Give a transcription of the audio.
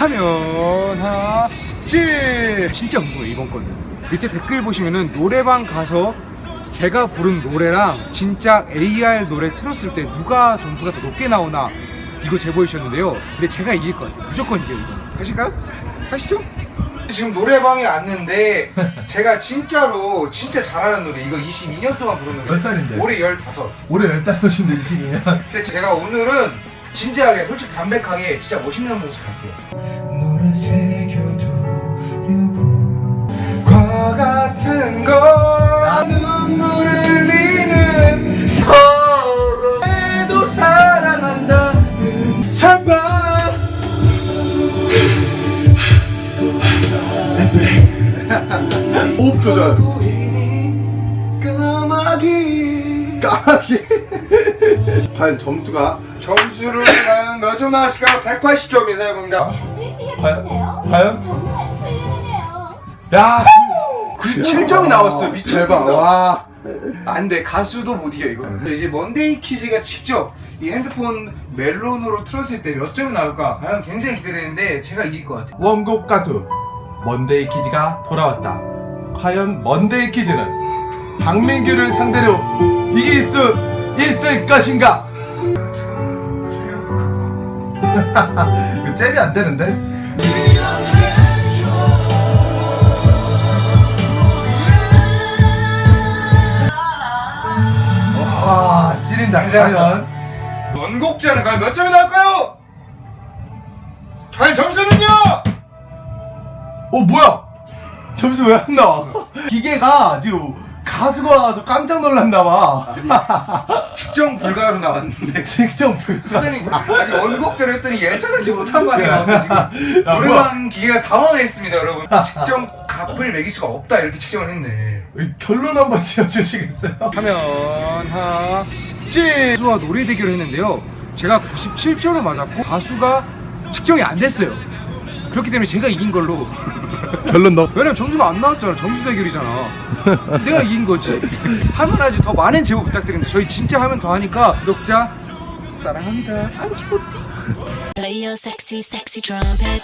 하면 하지 진짜 궁금해 이번 거는. 밑에 댓글 보시면은 노래방 가서 제가 부른 노래랑 진짜 AR 노래 틀었을 때 누가 점수가 더 높게 나오나 이거 제보해 주셨는데요. 근데 제가 이길 것 같아요. 무조건 이겨요 이거 가실까요? 가시죠? 지금 노래방에 왔는데 제가 진짜로 진짜 잘하는 노래 이거 22년 동안 부른 노래. 몇 살인데? 올해 15 올해 15인데 22년. 진짜 제가 오늘은 진지하게 솔직히 담백하게 진짜 멋있는 모습 할게요. 너를 새겨두려고 과 같은 걸 눈물을 흘리는 서로에도 사랑한다는 설마 호흡 조절 까마귀 까마귀. 과연 점수가? 점수를 과연 몇점 나왔을까요? 180점 이상의 겁니다. 과연? 과연? 정말 훌륭하네요. 야 97점이 나왔어요. 미쳤습니다. 대박. 와. 안돼. 가수도 못 이겨 이거. 이제 먼데이 키즈가 직접 이 핸드폰 멜론으로 틀었을 때 몇 점이 나올까 과연 굉장히 기대되는데 제가 이길 것 같아요. 원곡 가수 먼데이 키즈가 돌아왔다. 과연 먼데이 키즈는 박민규를 상대로 이길 수 있을 것인가? 이거 잽이 안 되는데? 와 찌린다 과연 원곡자는 과연 몇 점이 나올까요? 과연 점수는요? 어 뭐야 점수 왜 안 나와 기계가 지금 가수가 와서 깜짝 놀랐나봐 측정 불가로 나왔는데. 직접 불가. 사장님 아니 원곡자를 했더니 예상하지 못한 말이 나와서 지금 야, 노래방 기계가 당황했습니다 여러분. 측정 값을 매길 수가 없다 이렇게 측정을 했네. 결론 한번 지어주시겠어요? 하면 하지 가수와 노래 대결을 했는데요. 제가 97점을 맞았고 가수가 측정이 안 됐어요 그렇기 때문에 제가 이긴 걸로. 결론 너 왜냐면 점수가 안 나왔잖아. 점수 대결이잖아. 내가 이긴 거지. 하면 하지 더 많은 제보 부탁드립니다. 저희 진짜 하면 더 하니까 구독자 사랑합니다. 안키보티 Play your sexy, sexy trumpet.